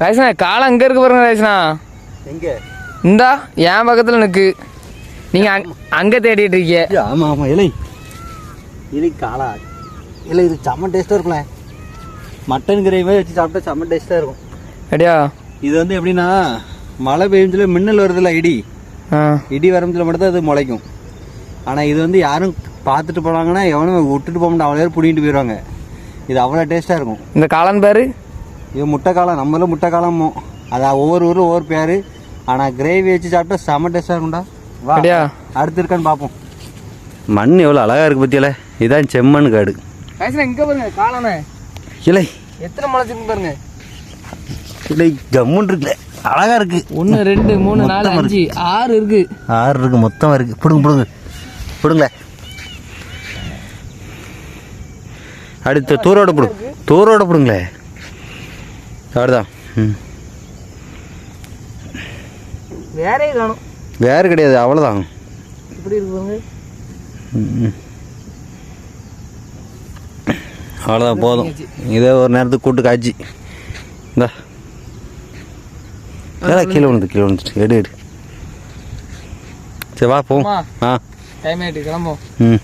ரேசனா காலம் அங்கே இருக்கு பாருங்க ரேசனா எங்கே? இந்தா என் பக்கத்தில் நிற்கு நீங்கள் அங் அங்கே தேடிட்டு இருக்கீங்க. ஆமாம் ஆமாம் இலை. இலை காளா இல்லை இது செம்ம டேஸ்ட்டாக இருக்கும்ல. மட்டன் கிரேவி வச்சு சாப்பிட்டா செம்ம டேஸ்ட்டாக இருக்கும். அப்படியா? இது வந்து எப்படின்னா மழை பெய்ஞ்சல மின்னல் வருதுல்ல இடி. இடி வரம்பத்தில் மட்டும் தான் அது முளைக்கும். ஆனால் இது வந்து யாரும் பார்த்துட்டு போனாங்கன்னா எவனும் விட்டுட்டு போக மாட்டா அவ்வளோ பேர் பிடிங்கிட்டு போயிடுவாங்க இது அவ்வளோ டேஸ்ட்டாக இருக்கும். இந்த காளான் பேர். இது முட்டை காலம் நம்மளும் முட்டை காலமோ அது ஒவ்வொரு ஊரும் ஒவ்வொரு பேர். ஆனால் கிரேவி வச்சு சாப்பிட்டா செம்ம டேஸ்ட்டாக இருக்கும்டா. வா அப்படியா? அடுத்து இருக்கான்னு பார்ப்போம் மண் எவ்வளோ அழகாக இருக்குது பற்றியில இதான் செம்மண் காடு. இங்கே பாருங்க காளானே. இல்லை. எத்தனை முளைச்சிருக்கு பாருங்க. இல்லை கம்முன் இருக்குல்ல. அழகாக இருக்குது ஒன்று ரெண்டு மூணு நாலு அஞ்சு ஆறு இருக்கு. ஆறு இருக்குது மொத்தமாக இருக்குது பிடுங்க பிடுங்க. பிடுங்களே. அடுத்து தூரோட பிடுங்க தூரோட பிடுங்களே. அப்படிதான் ம். வேறே காணும். வேறு கிடையாது அவ்வளோதான் இப்படி. அவ்வளோதான் போதும். இதே ஒரு நேரத்துக்கு கூட்டு காய்ச்சி. இந்தா. ஏடா கீழே விழுந்து கீழே விழுந்துச்சு எடு எடு. சரி வா போவோம். அம்மா. ஆ. டைம் ஆயிட்டு கிளம்போம் ம்.